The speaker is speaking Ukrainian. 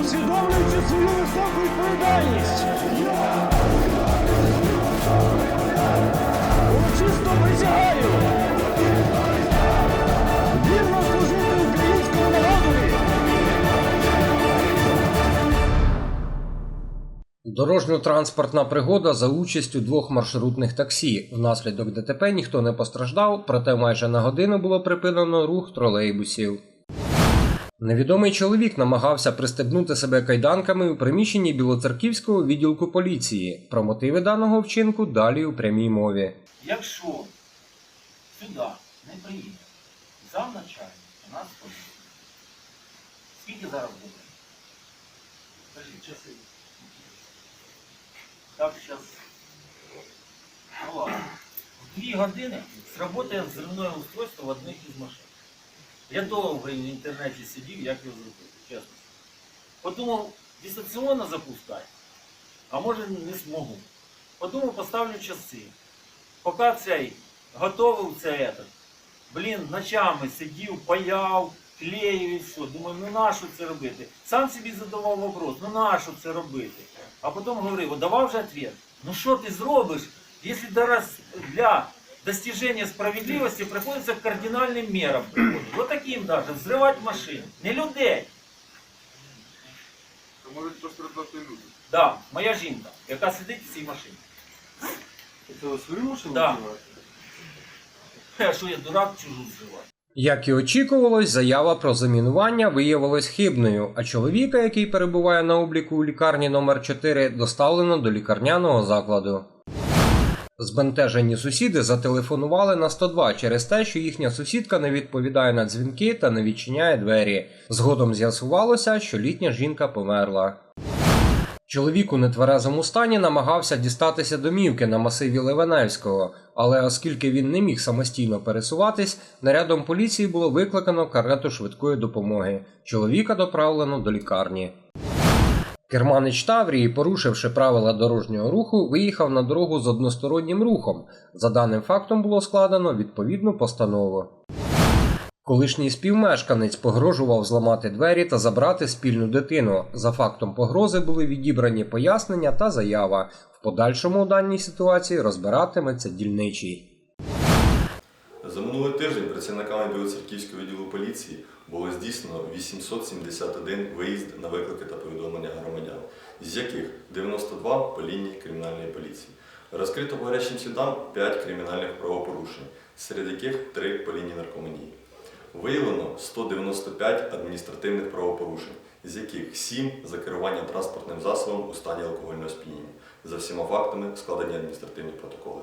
усвідомлюючи свою високу відповідальність. Урочисто присягаю. Вірно служити українському народові. Дорожньо-транспортна пригода за участю двох маршрутних таксі. Внаслідок ДТП ніхто не постраждав, проте майже на годину було припинено рух тролейбусів. Невідомий чоловік намагався пристебнути себе кайданками у приміщенні Білоцерківського відділку поліції. Про мотиви даного вчинку далі у прямій мові. Якщо сюди не приїде зам начальник, у нас поліція. Скільки зараз буде? Так, зараз. Ну ладно. Дві години сработає взривне устройство в одних із машин. Я довго в інтернеті сидів, як його зробити, чесно. Подумав, дистанційно запускати, а може не змогу. Подумав, поставлю часи. Поки цей готовив це этот, блін, ночами сидів, паяв, клеїв і все. Думаю, ну нащо це робити? Сам собі задавав вопрос, ну нащо це робити? А потім говорив, давав же ответ. Ну що ти зробиш, якщо зараз для достижения справедливости приходиться к кардинальным мерам приходить. Вот таким даже, взрывать машин. Не людей. Це можуть постраждати люди. Да, моя жінка, яка сидить в цій машині. Це свою машину Да. вживаєте? А що я дурак чужу зриваю? Як і очікувалось, заява про замінування виявилась хибною, а чоловіка, який перебуває на обліку у лікарні номер 4 доставлено до лікарняного закладу. Збентежені сусіди зателефонували на 102 через те, що їхня сусідка не відповідає на дзвінки та не відчиняє двері. Згодом з'ясувалося, що літня жінка померла. Чоловік у нетверезому стані намагався дістатися домівки на масиві Левеневського, але оскільки він не міг самостійно пересуватись, нарядом поліції було викликано карету швидкої допомоги. Чоловіка доправлено до лікарні. Керманич Таврії, порушивши правила дорожнього руху, виїхав на дорогу з одностороннім рухом. За даним фактом було складено відповідну постанову. Колишній співмешканець погрожував зламати двері та забрати спільну дитину. За фактом погрози були відібрані пояснення та заява. В подальшому у даній ситуації розбиратиметься дільничий. За минулий тиждень працівниками Білоцерківського відділу поліції було здійснено 871 виїзд на виклики та повідомлення громадян, з яких 92 по лінії кримінальної поліції. Розкрито по гарячим слідам 5 кримінальних правопорушень, серед яких 3 по лінії наркоманії. Виявлено 195 адміністративних правопорушень, з яких 7 за керування транспортним засобом у стані алкогольного сп'яніння. За всіма фактами складені адміністративні протоколи.